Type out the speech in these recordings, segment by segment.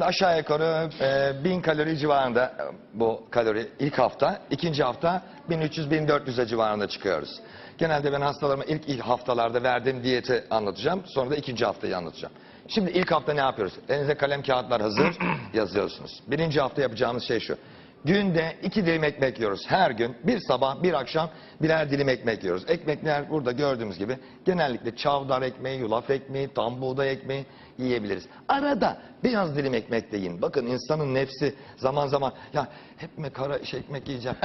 Aşağı yukarı e, 1000 kalori civarında e, bu kalori ilk hafta. ikinci hafta 1300-1400'e civarında çıkıyoruz. Genelde ben hastalarıma ilk, ilk haftalarda verdiğim diyeti anlatacağım. Sonra da ikinci haftayı anlatacağım. Şimdi ilk hafta ne yapıyoruz? Elinize kalem kağıtlar hazır yazıyorsunuz. Birinci hafta yapacağımız şey şu. Günde iki dilim ekmek yiyoruz her gün. Bir sabah bir akşam birer dilim ekmek yiyoruz. Ekmekler burada gördüğümüz gibi genellikle çavdar ekmeği, yulaf ekmeği, tam buğday ekmeği yiyebiliriz. Arada beyaz dilim ekmek de yiyin. Bakın insanın nefsi zaman zaman ya hep mi kara şey ekmek yiyeceğim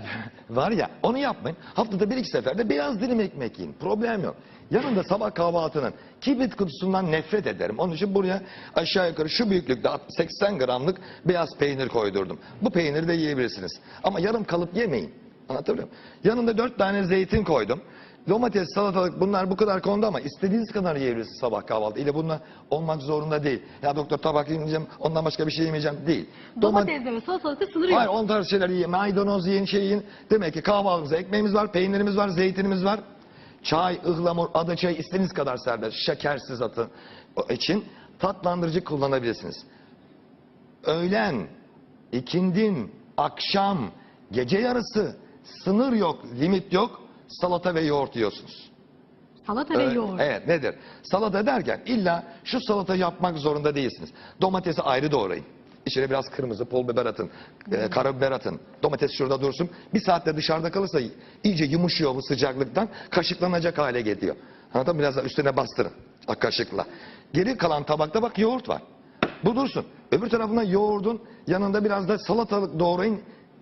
var ya onu yapmayın. Haftada bir iki seferde beyaz dilim ekmek yiyin. Problem yok. Yanında sabah kahvaltının kibrit kutusundan nefret ederim. Onun için buraya aşağı yukarı şu büyüklükte 80 gramlık beyaz peynir koydurdum. Bu peyniri de yiyebilirsiniz. Ama yarım kalıp yemeyin. Anlatabiliyor muyum? Yanında dört tane zeytin koydum. Domates, salatalık bunlar bu kadar kondu ama istediğiniz kadar yiyebilirsiniz sabah kahvaltı. ile bunlar olmak zorunda değil. Ya doktor tabak yemeyeceğim ondan başka bir şey yemeyeceğim değil. Domat- Domatesle ve salatalıkta sınır yok. Hayır on tarz şeyler yiyin. Maydanoz yiyin, şey yiyin. Demek ki kahvaltımızda ekmeğimiz var, peynirimiz var, zeytinimiz var. Çay, ıhlamur, ada çay istediğiniz kadar serbest. Şekersiz atın için tatlandırıcı kullanabilirsiniz. Öğlen, ikindin, akşam, gece yarısı sınır yok, limit yok. Salata ve yoğurt yiyorsunuz. Salata ve yoğurt. Evet nedir? Salata derken illa şu salata yapmak zorunda değilsiniz. Domatesi ayrı doğrayın. İçine biraz kırmızı pul biber atın, e, karabiber atın. Domates şurada dursun. Bir saatte dışarıda kalırsa iyice yumuşuyor bu sıcaklıktan. Kaşıklanacak hale geliyor. Anladın mı? Biraz da üstüne bastırın. a, Kaşıkla. Geri kalan tabakta bak yoğurt var. Bu dursun. Öbür tarafına yoğurdun yanında biraz da salatalık doğrayın.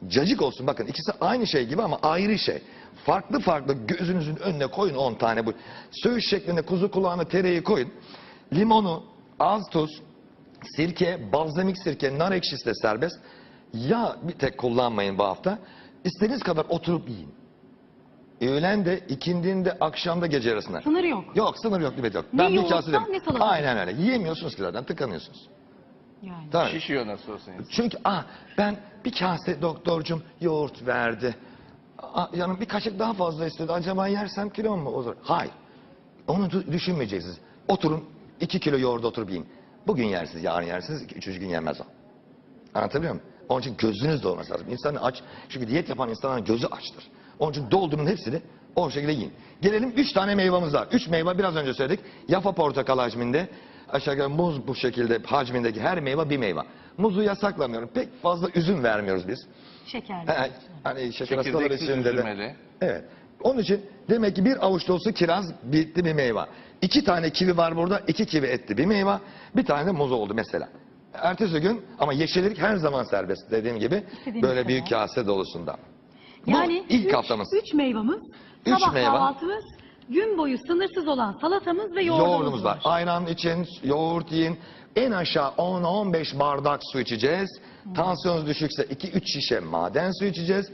Cacık olsun. Bakın ikisi aynı şey gibi ama ayrı şey. Farklı farklı gözünüzün önüne koyun 10 tane bu. Söğüş şeklinde kuzu kulağına tereyi koyun. Limonu, az tuz, sirke, balzamik sirke, nar ekşisi de serbest. Ya bir tek kullanmayın bu hafta. İstediğiniz kadar oturup yiyin. Öğlen de, ikindinde, akşamda, gece arasında. Sınır yok. Yok sınır yok limit yok. Ne bir yoğurttan, kase dedim. ne. Aynen öyle. Yiyemiyorsunuz ki zaten tıkanıyorsunuz. Yani. Tabii. Şişiyor nasıl olsa insan. Çünkü ah ben bir kase doktorcum yoğurt verdi. Ah, yani bir kaşık daha fazla istedi. Acaba yersem kilo mu olur? Hayır. Onu düşünmeyeceksiniz. Oturun iki kilo yoğurda oturup yiyin. Bugün yersiniz, yarın yersiniz, üçüncü gün yenmez o. Anlatabiliyor muyum? Onun için gözünüz de olması lazım. İnsanın aç, çünkü diyet yapan insanların gözü açtır. Onun için doldurun hepsini o şekilde yiyin. Gelelim üç tane meyvamız var. Üç meyve biraz önce söyledik. Yafa portakal hacminde, aşağı yukarı muz bu şekilde hacmindeki her meyve bir meyve. Muzu yasaklamıyorum. Pek fazla üzüm vermiyoruz biz. Şekerli. He, hani şeker hastaları için de. Evet. Onun için demek ki bir avuç dolusu kiraz bitti bir meyve. İki tane kivi var burada. iki kivi etli bir meyve. Bir tane de muz oldu mesela. Ertesi gün ama yeşillik her zaman serbest dediğim gibi. İstediğiniz Böyle kadar. büyük kase dolusunda. Bu Yani ilk üç, haftamız. Üç meyvamız, Üç sabah meyve. kahvaltımız, gün boyu sınırsız olan salatamız ve yoğurdumuz, Yoğurdumuz var. Ayran için yoğurt yiyin. En aşağı 10-15 bardak su içeceğiz. Tansiyonunuz düşükse 2-3 şişe maden su içeceğiz.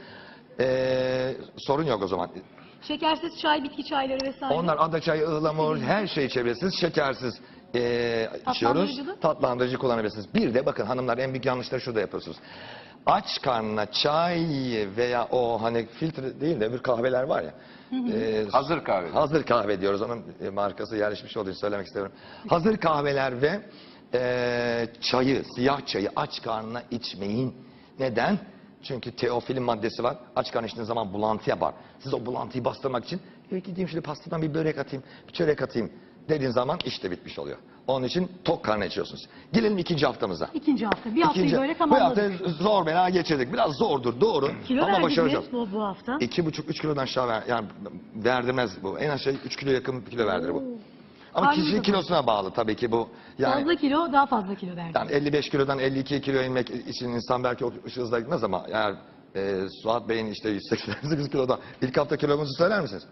Ee, sorun yok o zaman. Şekersiz çay, bitki çayları vesaire. Onlar ada çayı, ıhlamur, her şey içebilirsiniz. Şekersiz eee içiyoruz. Tatlandırıcı? Tatlandırıcı kullanabilirsiniz. Bir de bakın hanımlar en büyük yanlışları şurada yapıyorsunuz. Aç karnına çay veya o hani filtre değil de bir kahveler var ya. eee, Hazır kahve. Hazır kahve diyoruz. Onun e, markası yerleşmiş olduğunu söylemek istiyorum. Hazır kahveler ve eee, çayı, siyah çayı aç karnına içmeyin. Neden? Çünkü teofilin maddesi var. Aç karnına içtiğiniz zaman bulantı yapar. Siz o bulantıyı bastırmak için "Ya gideyim şöyle pastadan bir börek atayım, bir çörek atayım dediğin zaman işte bitmiş oluyor. Onun için tok karnına içiyorsunuz. Gelelim ikinci haftamıza. İkinci hafta. Bir haftayı İkinci- böyle bu tamamladık. hafta zor bela geçirdik. Biraz zordur doğru Kilo ama verdik mi başaracağız. bu, bu hafta? İki buçuk, üç kilodan aşağı ver, yani verdirmez bu. En aşağı üç kilo yakın bir kilo verdirir bu. Ama Karnımız kişinin kilosuna bağlı tabii ki bu. Yani, Fazla kilo, daha fazla kilo verdik. yani 55 kilodan 52 kilo inmek için insan belki o hızla gitmez ama eğer e, Suat Bey'in işte 188 kiloda ilk hafta kilomuzu söyler misiniz?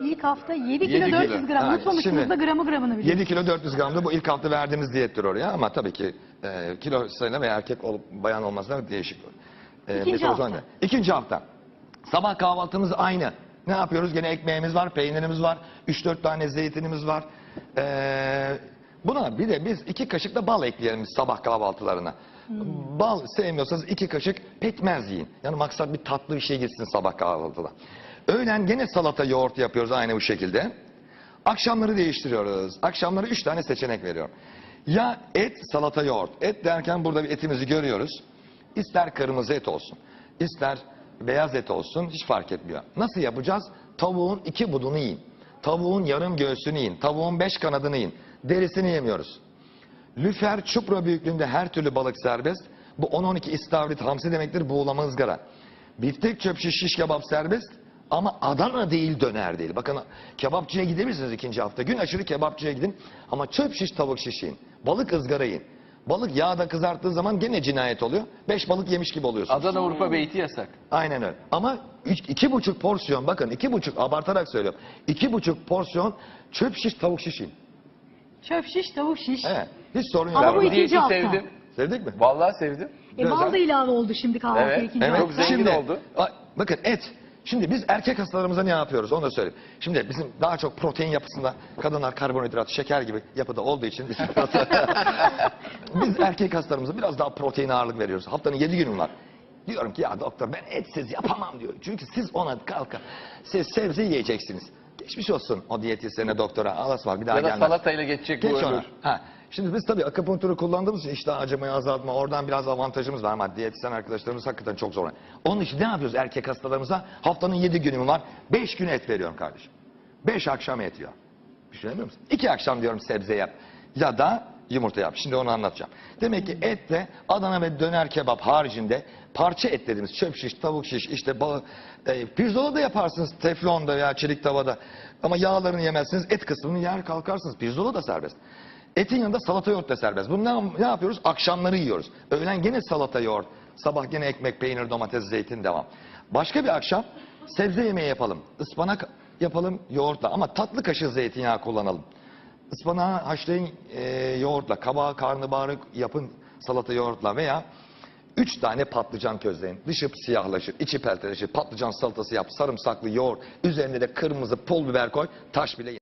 İlk hafta 7 kilo Yedi kilo. 400 gram. Ha, Unutmamışsınız da gramı gramını biliyorsunuz. 7 kilo 400 gramda bu ilk hafta verdiğimiz diyettir oraya ama tabii ki e, kilo sayına ve erkek olup bayan olmasına değişik. E, İkinci hafta. aynı. İkinci hafta. Sabah kahvaltımız aynı. Ne yapıyoruz? Gene ekmeğimiz var, peynirimiz var, 3-4 tane zeytinimiz var. E, buna bir de biz iki kaşık da bal ekleyelim sabah kahvaltılarına. Bal sevmiyorsanız iki kaşık pekmez yiyin. Yani maksat bir tatlı bir şey gitsin sabah kahvaltıda. Öğlen gene salata yoğurt yapıyoruz aynı bu şekilde. Akşamları değiştiriyoruz. Akşamları üç tane seçenek veriyorum. Ya et, salata, yoğurt. Et derken burada bir etimizi görüyoruz. İster kırmızı et olsun, ister beyaz et olsun hiç fark etmiyor. Nasıl yapacağız? Tavuğun iki budunu yiyin. Tavuğun yarım göğsünü yiyin. Tavuğun beş kanadını yiyin. Derisini yemiyoruz. Lüfer çupra büyüklüğünde her türlü balık serbest. Bu 10-12 istavrit hamsi demektir buğulama ızgara. Biftek çöp şiş şiş kebap serbest. Ama Adana değil döner değil. Bakın kebapçıya gidebilirsiniz ikinci hafta. Gün aşırı kebapçıya gidin. Ama çöp şiş tavuk şiş yiyin. Balık ızgara yiyin. Balık yağda kızarttığı zaman gene cinayet oluyor. Beş balık yemiş gibi oluyorsun. Adana Urfa Beyti yasak. Aynen öyle. Ama üç, iki buçuk porsiyon bakın iki buçuk abartarak söylüyorum. İki buçuk porsiyon çöp şiş tavuk şiş yiyin. Çöp şiş, tavuk şiş. Evet. Hiç sorun yok. Ama bu Bu ikinci diyeti hafta. sevdim. Sevdik mi? Vallahi sevdim. E, bal da ilave oldu şimdi kahvaltıya Evet, ikinci evet. hafta. Çok zengin oldu. a- bakın et. Şimdi biz erkek hastalarımıza ne yapıyoruz onu da söyleyeyim. Şimdi bizim daha çok protein yapısında kadınlar karbonhidrat, şeker gibi yapıda olduğu için biz, biz erkek hastalarımıza biraz daha protein ağırlık veriyoruz. Haftanın 7 günü var. Diyorum ki ya doktor ben etsiz yapamam diyor. Çünkü siz ona kalka siz sebze yiyeceksiniz. Geçmiş olsun o diyetisyene doktora. Alas var bir daha Ya da gelmez. salatayla geçecek bu Geç ömür. ona. Ha. Şimdi biz tabii akupunktürü kullandığımız için iştah acımayı azaltma oradan biraz avantajımız var ama diyetisyen arkadaşlarımız hakikaten çok zor. Onun için ne yapıyoruz erkek hastalarımıza? Haftanın 7 günü var? 5 gün et veriyorum kardeşim. 5 akşam et yiyor. Düşünebiliyor musun? 2 akşam diyorum sebze yap. Ya da yumurta yap. Şimdi onu anlatacağım. Demek ki etle Adana ve döner kebap haricinde parça et dediğimiz çöp şiş, tavuk şiş, işte balık, e, pirzola da yaparsınız teflonda veya çelik tavada. Ama yağlarını yemezsiniz, et kısmını yer kalkarsınız. Pirzola da serbest. Etin yanında salata yoğurt da serbest. Bunu ne, ne yapıyoruz? Akşamları yiyoruz. Öğlen gene salata yoğurt. Sabah gene ekmek, peynir, domates, zeytin devam. Başka bir akşam sebze yemeği yapalım. Ispanak yapalım yoğurtla ama tatlı kaşığı zeytinyağı kullanalım. Ispanağı haşlayın e, yoğurtla, kabağı, karnabaharı yapın salata yoğurtla veya üç tane patlıcan közleyin. Dışı siyahlaşır, içi pelteleşir. Patlıcan salatası yap, sarımsaklı yoğurt. Üzerine de kırmızı pul biber koy. Taş bile